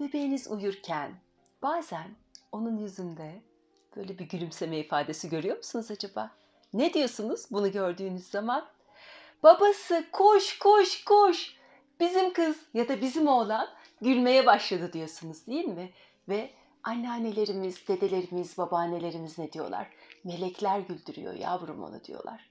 bebeğiniz uyurken bazen onun yüzünde böyle bir gülümseme ifadesi görüyor musunuz acaba? Ne diyorsunuz bunu gördüğünüz zaman? Babası koş koş koş. Bizim kız ya da bizim oğlan gülmeye başladı diyorsunuz değil mi? Ve anneannelerimiz, dedelerimiz, babaannelerimiz ne diyorlar? Melekler güldürüyor yavrum onu diyorlar.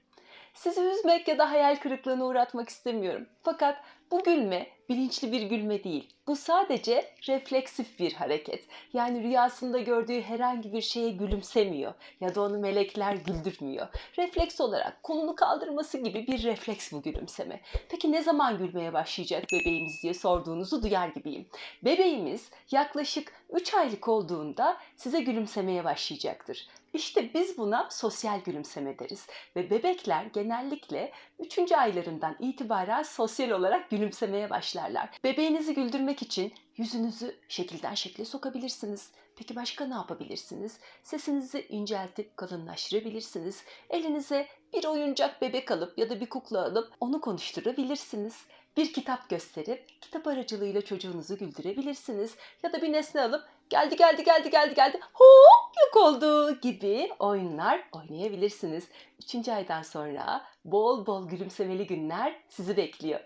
Sizi üzmek ya da hayal kırıklığına uğratmak istemiyorum. Fakat bu gülme bilinçli bir gülme değil. Bu sadece refleksif bir hareket. Yani rüyasında gördüğü herhangi bir şeye gülümsemiyor ya da onu melekler güldürmüyor. Refleks olarak kolunu kaldırması gibi bir refleks bu gülümseme. Peki ne zaman gülmeye başlayacak bebeğimiz diye sorduğunuzu duyar gibiyim. Bebeğimiz yaklaşık 3 aylık olduğunda size gülümsemeye başlayacaktır. İşte biz buna sosyal gülümseme deriz ve bebekler genellikle 3. aylarından itibaren sosyal olarak gülümsemeye başlarlar. Bebeğinizi güldürmek için yüzünüzü şekilden şekle sokabilirsiniz. Peki başka ne yapabilirsiniz? Sesinizi inceltip kalınlaştırabilirsiniz. Elinize bir oyuncak bebek alıp ya da bir kukla alıp onu konuşturabilirsiniz. Bir kitap gösterip kitap aracılığıyla çocuğunuzu güldürebilirsiniz. Ya da bir nesne alıp geldi geldi geldi geldi geldi hop yok oldu gibi oyunlar oynayabilirsiniz. Üçüncü aydan sonra bol bol gülümsemeli günler sizi bekliyor.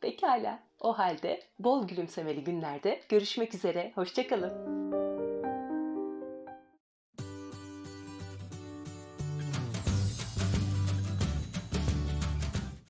Pekala. O halde bol gülümsemeli günlerde görüşmek üzere. Hoşçakalın.